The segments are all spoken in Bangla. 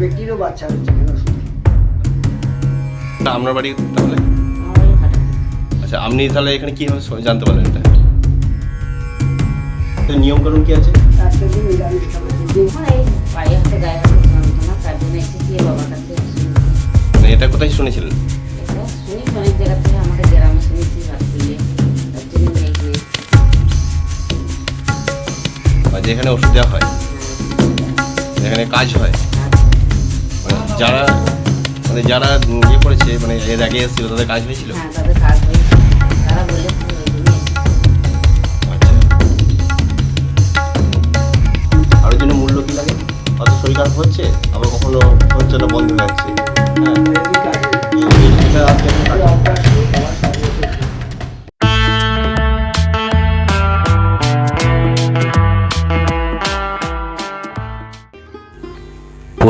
ব্যক্তিরও বাচ্চা হচ্ছে না আপনার বাড়ি তাহলে? আচ্ছা আপনি তাহলে এখানে কীভাবে স- জানতে পারলেন এটা? তো নিয়মকানুন কি আছে। মানে এটা কোথায় শুনেছিলেন? যেখানে ওষুধ দেওয়া হয় যেখানে কাজ হয়। যারা মানে যারা ইয়ে করেছে মানে এর আগে এসেছিল তাদের কাজ হয়েছিল? হ্যাঁ তাদের কাজ তারা জন্য আচ্ছা। আর জন্য মূল্য কি লাগে? হয়তো শরীর খারাপ হচ্ছে? আবার কখনো হচ্ছে না বন্ধ হয়ে যাচ্ছে?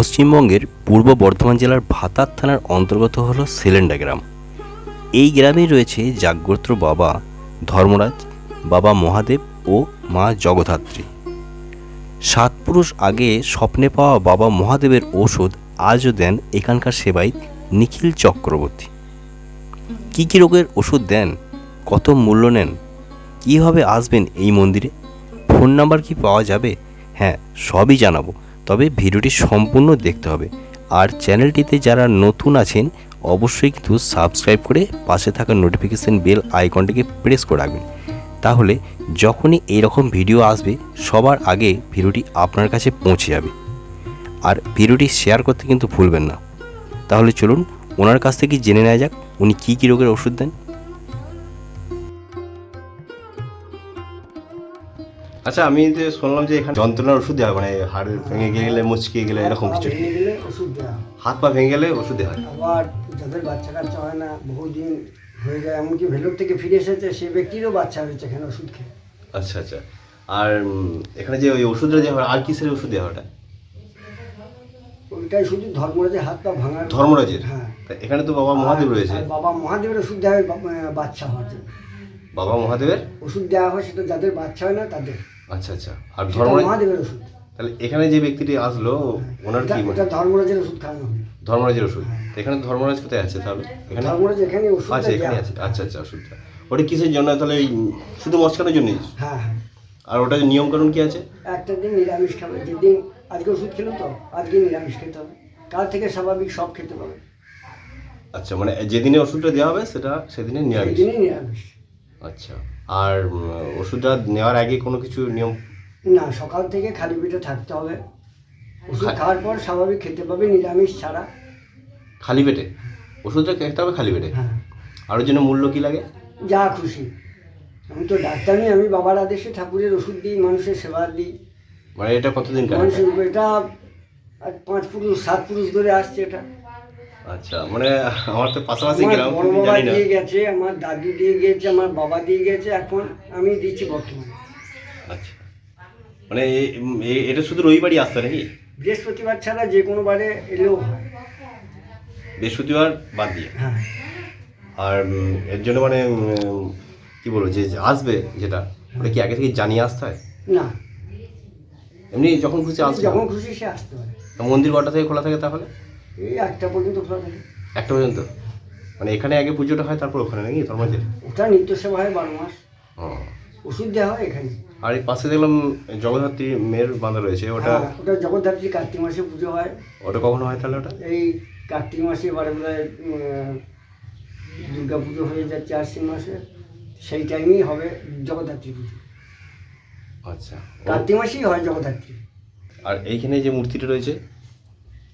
পশ্চিমবঙ্গের পূর্ব বর্ধমান জেলার ভাতার থানার অন্তর্গত হল সেলেন্ডা গ্রাম। এই গ্রামেই রয়েছে জাগ্রত বাবা ধর্মরাজ, বাবা মহাদেব ও মা জগধাত্রী। সাত পুরুষ আগে স্বপ্নে পাওয়া বাবা মহাদেবের ওষুধ আজও দেন এখানকার সেবাই নিখিল চক্রবর্তী। কী কী রোগের ওষুধ দেন? কত মূল্য নেন? কীভাবে আসবেন এই মন্দিরে? ফোন নাম্বার কি পাওয়া যাবে? হ্যাঁ সবই জানাব। তবে ভিডিওটি সম্পূর্ণ দেখতে হবে। আর চ্যানেলটিতে যারা নতুন আছেন, অবশ্যই কিন্তু সাবস্ক্রাইব করে পাশে থাকা নোটিফিকেশান বেল আইকনটিকে প্রেস করে রাখবেন। তাহলে যখনই এইরকম ভিডিও আসবে, সবার আগে ভিডিওটি আপনার কাছে পৌঁছে যাবে। আর ভিডিওটি শেয়ার করতে কিন্তু ভুলবেন না। তাহলে চলুন, ওনার কাছ থেকে জেনে নেওয়া যাক উনি কী কী রোগের ওষুধ দেন। আচ্ছা আমি যে শুনলাম যে এখানে যন্ত্রণার ওষুধ দেওয়া মানে হাড় ভেঙে গেলে মুচকে গেলে এরকম কিছু। ভেঙে গেলে ওষুধ দেওয়া। হাত পা ভেঙে গেলে ওষুধ দেওয়া হয়। আবার যাদের বাচ্চা কাচ্চা হয় না বহুদিন হয়ে যায় এমনকি ভেলোর থেকে ফিরে এসেছে সে ব্যক্তিরও বাচ্চা হয়েছে এখানে ওষুধ খেয়ে। আচ্ছা আচ্ছা। আর এখানে যে ওই ওষুধটা দেওয়া হয় আর কিসের ওষুধ দেওয়া ওটা? ওইটাই শুধু ধর্মরাজের হাত পা ভাঙার ধর্মরাজের? হ্যাঁ। এখানে তো বাবা মহাদেব রয়েছে। বাবা মহাদেবের ওষুধ দেওয়া হয় বাচ্চা হওয়ার জন্য। বাবা মহাদেবের? ওষুধ দেওয়া হয় সেটা যাদের বাচ্চা হয় না তাদের। আচ্ছা আচ্ছা। আর ধর্মরাজ মহাদেবের ওষুধ। তাহলে এখানে যে ব্যক্তিটি আসলো ওনার এটা কি এটা ধর্মরাজের ওষুধ খাওয়ানো হবে। ধর্মরাজের ওষুধ? এখানে ধর্মরাজ কোথায় আছে তাহলে? এখানে? ধর্মরাজ এখানে ওষুধ আচ্ছা এখানে আছে। আচ্ছা আচ্ছা ওষুধটা। ওটা কিসের জন্য? তাহলে শুধু মস্কানোর জন্যই? হ্যাঁ হ্যাঁ। আর ওটা নিয়ম কানুন কি আছে? একটা দিন নিরামিষ খাবে। যেদিন আজকে ওষুধ খেলো তো আজকে নিরামিষ খেতে হবে। কাল থেকে স্বাভাবিক সব খেতে পাবে। আচ্ছা মানে যেদিনে ওষুধটা দেওয়া হবে সেটা সেদিনে নিরামিষ। সেদিনই নিরামিষ। আচ্ছা। আর ওষুধটা নেওয়ার আগে কোনো কিছু নিয়ম? না সকাল থেকে খালি পেটে থাকতে হবে। ওষুধ খাওয়ার পর স্বাভাবিক খেতে পাবে নিরামিষ ছাড়া। খালি পেটে? ওষুধটা খেতে হবে খালি পেটে? হ্যাঁ। আর ওর জন্য মূল্য কি লাগে? যা খুশি। আমি তো ডাক্তার নেই আমি বাবার আদেশে ঠাকুরের ওষুধ দিই মানুষের সেবা দিই। মানে এটা কতদিন মানুষের এটা পাঁচ পুরুষ সাত পুরুষ ধরে আসছে এটা। আচ্ছা মানে আমার তো পাশাপাশি বড় বাবা দিয়ে গেছে আমার দাদু দিয়ে গেছে আমার বাবা দিয়ে গেছে এখন আমি দিচ্ছি বর্তমানে। আচ্ছা। মানে এটা শুধু রবিবারই আসতে নাকি? বৃহস্পতিবার ছাড়া যে কোনো বারে এলেও হয়। বৃহস্পতিবার বাদ দিয়ে? হ্যাঁ। আর এর জন্য মানে কি বলব যে যে আসবে যেটা ওটা কি আগে থেকে জানিয়ে আসতে হয়? না। এমনি যখন খুশি আসবে যখন খুশি সে আসতে পারে। মন্দির কটা থেকে খোলা থাকে তাহলে? এই একটা পর্যন্ত খোলা থাকে। একটা পর্যন্ত? মানে এখানে আগে পুজোটা হয় তারপর ওখানে নাকি? ধর্মজের ওটা নিত্য সেবা হয় বারো মাস। ও। ওষুধ দেওয়া হয় এখানে। আর এই পাশে দেখলাম জগদ্ধাত্রী মেয়ের বাঁধা রয়েছে ওটা হ্যাঁ, ওটা জগদ্ধাত্রী কার্তিক মাসে পুজো হয়। ওটা কখন হয় তাহলে ওটা? এই কার্তিক মাসে এবারে বোধ দুর্গা পুজো হয়ে যাচ্ছে আশ্বিন মাসে। সেই টাইমেই হবে জগদ্ধাত্রী পুজো। আচ্ছা। কার্তিক মাসেই হয় জগদ্ধাত্রী আর এইখানে যে মূর্তিটা রয়েছে?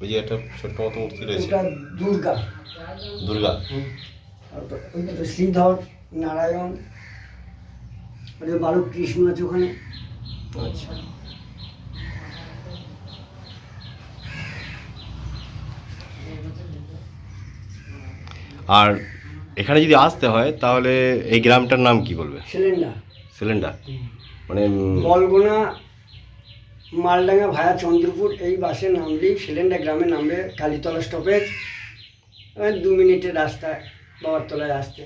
ওই যে একটা ছোট্ট মতো মূর্তি রয়েছে। দুর্গা। দুর্গা। আর তো শ্রীধর নারায়ণ ওটা বালক কৃষ্ণ আছে ওখানে। আচ্ছা। আর এখানে যদি আসতে হয় তাহলে এই গ্রামটার নাম কি বলবে? সিলিন্ডার। সিলিন্ডার। মানে বলগোনা মালডাঙ্গা ভায়া চন্দ্রপুর এই বাসে নামলেই সিলিন্ডার গ্রামে নামবে কালীতলা স্টপেজ। দু মিনিটের রাস্তা বাবার তলায় আসতে।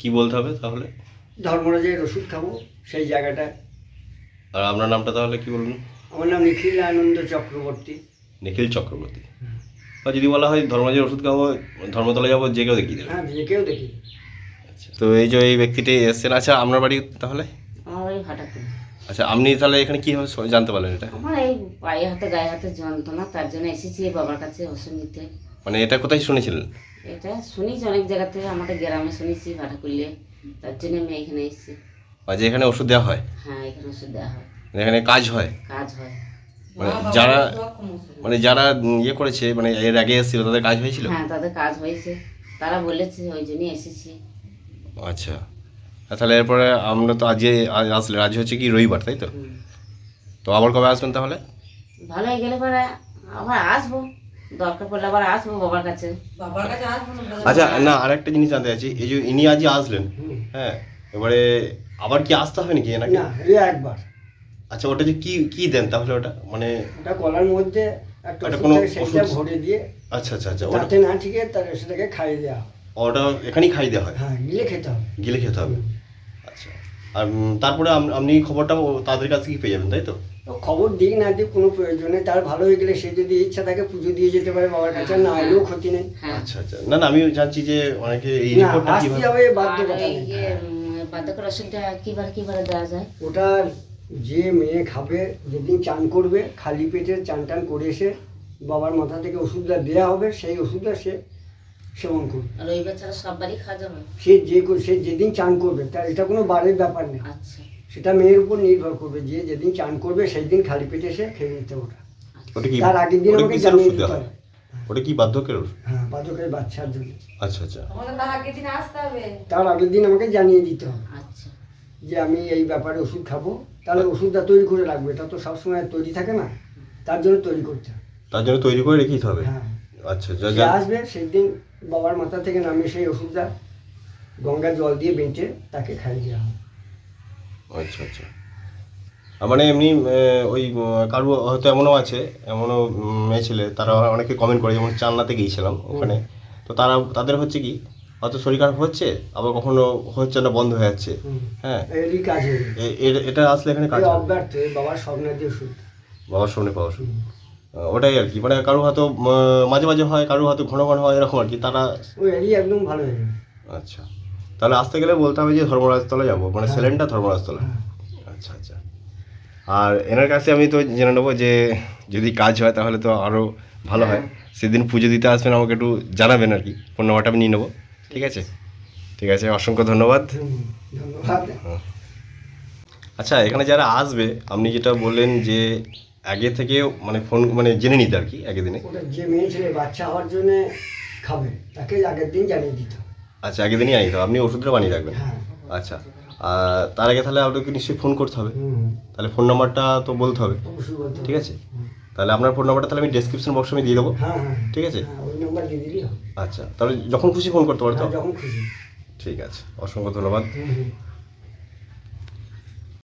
কি বলতে হবে তাহলে? ধর্মরাজের ওষুধ খাব সেই জায়গাটায় আর আপনার নামটা তাহলে কি বলুন? আমার নাম নিখিল আনন্দ চক্রবর্তী। নিখিল চক্রবর্তী। বা যদি বলা হয় ধর্মরাজের ওষুধ খাব ধর্মতলা যাব যে কেউ দেখিয়ে দেবে। হ্যাঁ যে কেউ দেখি আচ্ছা তো এই যে এই ব্যক্তিটি এসছেন আচ্ছা আপনার বাড়ি তাহলে? আমার ভাটাকুল আচ্ছা আপনি তাহলে এখানে কীভাবে জানতে পারলেন এটা? আমার এই পায়ে হাতে গায়ে হাতে যন্ত্রণা তার জন্য এসেছি বাবার কাছে ওষুধ নিতে। মানে এটা কোথায় শুনেছিলেন? এটা শুনেছি অনেক জায়গা থেকে আমাদের গ্রামে শুনেছি ভাটাকুলে তার জন্য আমি এখানে এসেছি। যে এখানে ওষুধ দেওয়া হয়? হ্যাঁ এখানে ওষুধ দেওয়া হয়। এখানে কাজ হয়? কাজ হয়। মানে যারা মানে যারা ইয়ে করেছে মানে এর আগে এসেছিল তাদের কাজ হয়েছিল? হ্যাঁ তাদের কাজ হয়েছে। তারা বলেছে ওই জন্যই এসেছি। আচ্ছা। তাহলে এরপরে আমরা তো আজকে আজ আসলে আজ হচ্ছে কি রবিবার তাই তো? তো আবার কবে আসবেন তাহলে? ভালো হয়ে গেলে পরে আবার আসব। দরকার পড়লে আবার আসব বাবার কাছে। আচ্ছা না আরেকটা জিনিস জানতে চাইছি এই যে ইনি আজকে আসলেন হ্যাঁ এবারে আবার কি আসতে হবে নাকি নাকি? না এই একবার। আচ্ছা ওটা যে কি কি দেন তাহলে ওটা? মানে ওটা গলার মধ্যে একটা কোনো ওষুধ- ভরে দিয়ে আচ্ছা আচ্ছা আচ্ছা ওটা না ঠিকে তার সেটাকে খাইয়ে দেওয়া। ওটা এখানেই খাই দেওয়া হয়? হ্যাঁ গিলে খেতে হবে। গিলে খেতে হবে। আচ্ছা। আর তারপরে আপনি খবরটা তাদের কাছে কি পেয়ে যাবেন তাই তো? খবর দিক না দিক কোনো প্রয়োজন নেই তার ভালো হয়ে গেলে সে যদি ইচ্ছা থাকে পুজো দিয়ে যেতে পারে বাবার কাছে না এলেও ক্ষতি নেই। হ্যাঁ। আচ্ছা আচ্ছা। না না আমি জানছি যে অনেকে এই রিপোর্টটা কীভাবে হবে আর বাধ্যকতা এই নেই। যে বার্ধক্যের ওষুধটা কিবারে কিবারে দেওয়া যায়? ওটা যে মেয়ে খাবে যেদিন চান করবে খালি পেটে চান টান করে এসে বাবার মাথা থেকে ওষুধটা দেওয়া হবে সেই ওষুধটা সে সেবন করবে আর ওই বাচ্চারা সব বাড়ি খাওয়া যাবে? সে যে সে যেদিন চান করবে তার এটা কোনো বারের ব্যাপার নেই। আচ্ছা। সেটা মেয়ের উপর নির্ভর করবে যে যেদিন চান করবে সেই দিন খালি পেটে এসে খেয়ে নিতে ওটা। ওটা কি তার আগের দিন আমাকে জানিয়ে দিতে হয়? হবে। ওটা কি বার্ধক্যের হ্যাঁ বাচ্চার জন্য। আচ্ছা আচ্ছা। তার আগের দিন আমাকে জানিয়ে দিতে হবে। আচ্ছা। যে আমি এই ব্যাপারে ওষুধ খাব। তাহলে ওষুধটা তৈরি করে রাখবে। এটা তো সবসময় তৈরি থাকে না। তার জন্য তৈরি করতে হবে। তার জন্য তৈরি করে রেখেই হবে? হ্যাঁ। আচ্ছা যা যা আসবে সেই দিন বাবার মাথা থেকে নামিয়ে সেই ওষুধটা গঙ্গা জল দিয়ে বেঁচে তাকে খাইয়ে দেওয়া হবে আচ্ছা আচ্ছা। মানে এমনি ওই কারু হয়তো এমনও আছে এমনও মেয়ে ছেলে তারা অনেকে কমেন্ট করে যেমন চান্নাতে গিয়েছিলাম ওখানে। তো তারা তাদের হচ্ছে কি হয়তো শরীর খারাপ হচ্ছে আবার কখনো হচ্ছে না বন্ধ হয়ে যাচ্ছে। হ্যাঁ। এরই কাজ এটা আসলে এখানে কাজ হয়। বাবার স্বপ্নাদি ওষুধ। বাবার সামনে পাওয়া শুধু ওটাই আর কি। মানে কারও হয়তো মাঝে মাঝে হয় কারও হয়তো ঘন ঘন হয় এরকম আর কি। তারা একদম ভালো আচ্ছা। তাহলে আসতে গেলে বলতে হবে যে ধর্মরাজতলা যাব মানে হ্যাঁ। সেলেনটা ধর্মরাজতলা হ্যাঁ। আচ্ছা আচ্ছা। আর এনার কাছে আমি তো জেনে নেব যে যদি কাজ হয় তাহলে তো আরও ভালো হয়। সেদিন পুজো দিতে আসবেন আমাকে একটু জানাবেন আর কি। ফোন নাম্বারটা আমি নিয়ে নেব। ঠিক আছে? ঠিক আছে অসংখ্য ধন্যবাদ। ধন্যবাদ। আচ্ছা এখানে যারা আসবে আপনি যেটা বললেন যে আগে থেকে মানে ফোন মানে জেনে নিতে আর কি আগের দিনে? ওটা যে মেয়ে ছেলে বাচ্চা হওয়ার জন্য খাবে তাকে আগের দিন জানিয়ে দিতে হবে। আচ্ছা আগের দিনই হবে আপনি ওষুধটা বানিয়ে রাখবেন? হ্যাঁ। আচ্ছা আর তার আগে তাহলে আপনাকে নিশ্চয়ই ফোন করতে হবে। তাহলে ফোন নাম্বারটা তো বলতে হবে। ঠিক আছে? তাহলে আপনার ফোন নাম্বারটা তাহলে আমি ডেসক্রিপশন বক্সে আমি দিয়ে দেবো। হ্যাঁ হ্যাঁ ঠিক আছে? আচ্ছা তাহলে যখন খুশি ফোন করতে পারতো যখন খুশি। ঠিক আছে অসংখ্য ধন্যবাদ।